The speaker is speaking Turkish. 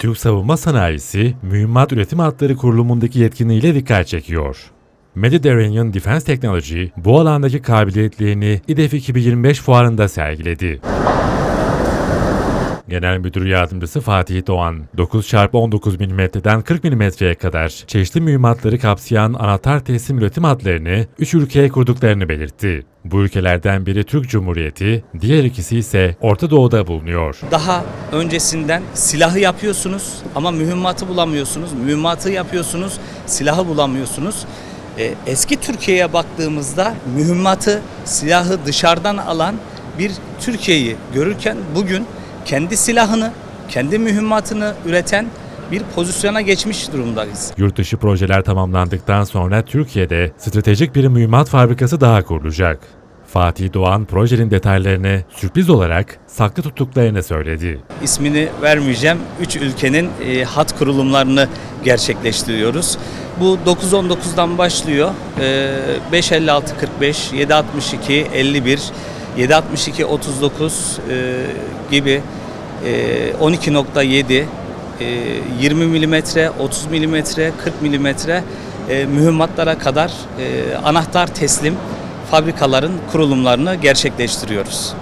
Türk Savunma Sanayisi, Mühimmat Üretim Hatları Kurulumu'ndaki yetkinliğiyle dikkat çekiyor. Mediterranean Defense Technology bu alandaki kabiliyetlerini İDEF 2025 fuarında sergiledi. Genel Müdür Yardımcısı Fatih Doğan, 9x19 mm'den 40 mm'ye kadar çeşitli mühimmatları kapsayan anahtar teslim üretim hatlarını 3 ülkeye kurduklarını belirtti. Bu ülkelerden biri Türk Cumhuriyeti, diğer ikisi ise Orta Doğu'da bulunuyor. Daha öncesinden silahı yapıyorsunuz ama mühimmatı bulamıyorsunuz. Mühimmatı yapıyorsunuz, silahı bulamıyorsunuz. Ee, eski Türkiye'ye baktığımızda mühimmatı, silahı dışarıdan alan bir Türkiye'yi görürken bugün kendi silahını, kendi mühimmatını üreten bir pozisyona geçmiş durumdayız. Yurtdışı projeler tamamlandıktan sonra Türkiye'de stratejik bir mühimmat fabrikası daha kurulacak. Fatih Doğan projenin detaylarını sürpriz olarak saklı tuttuklarını söyledi. ismini vermeyeceğim. Üç ülkenin e, hat kurulumlarını gerçekleştiriyoruz. Bu 919'dan başlıyor. E, 556 45, 762 51, 762 39 e, gibi e, 12.7 e, 20 milimetre, 30 milimetre, 40 milimetre e, mühimmatlara kadar e, anahtar teslim fabrikaların kurulumlarını gerçekleştiriyoruz.